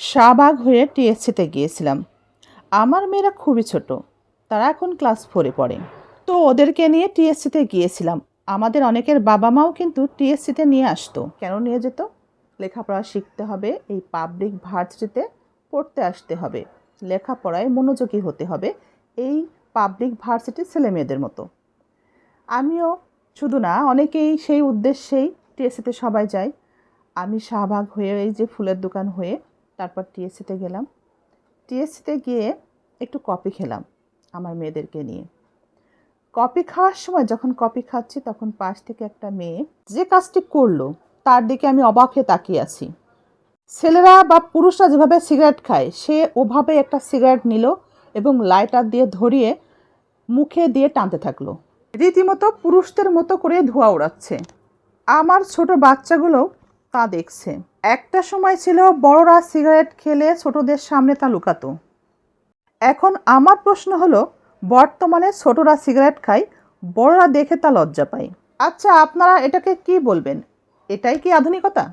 শাহবাগ হয়ে টিএসসিতে গিয়েছিলাম। আমার মেয়েরা খুবই ছোট, তারা এখন ক্লাস ফোরে পড়ে। তো ওদেরকে নিয়ে টিএসসিতে গিয়েছিলাম। আমাদের অনেকের বাবা মাও কিন্তু টিএসসিতে নিয়ে আসতো। কেন নিয়ে যেত? লেখাপড়া শিখতে হবে, এই পাবলিক ভার্সিটিতে পড়তে আসতে হবে। লেখাপড়ায় মনোযোগী হতে হবে, এই পাবলিক ভার্সিটির ছেলে মেয়েদের মতো। আমিও, শুধু না, অনেকেই সেই উদ্দেশ্যেই টিএসসিতে সবাই যায়। আমি শাহবাগ হয়ে, এই যে ফুলের দোকান হয়ে তারপর টিএসসিতে গেলাম। টিএসসিতে গিয়ে একটু কফি খেলাম আমার মেয়েদেরকে নিয়ে। কফি খাওয়ার সময় যখন কফি খাচ্ছি তখন পাশ থেকে একটা মেয়ে যে কাজটি করল তার দিকে আমি অবাক হয়ে তাকিয়ে আছি। ছেলেরা বা পুরুষরা যেভাবে সিগারেট খায়, সে ওভাবে একটা সিগারেট নিল এবং লাইটার দিয়ে ধরিয়ে মুখে দিয়ে টানতে থাকল। রীতিমতো পুরুষদের মতো করে ধোঁয়া উড়াচ্ছে। আমার ছোট বাচ্চাগুলো তা দেখছে। একটা সময় ছিল বড়রা সিগারেট খেলে ছোটদের সামনে তা লুকাতো। এখন আমার প্রশ্ন হলো, বর্তমানে ছোটরা সিগারেট খায়, বড়রা দেখে তা লজ্জা পায়। আচ্ছা আপনারা এটাকে কি বলবেন? এটাই কি আধুনিকতা?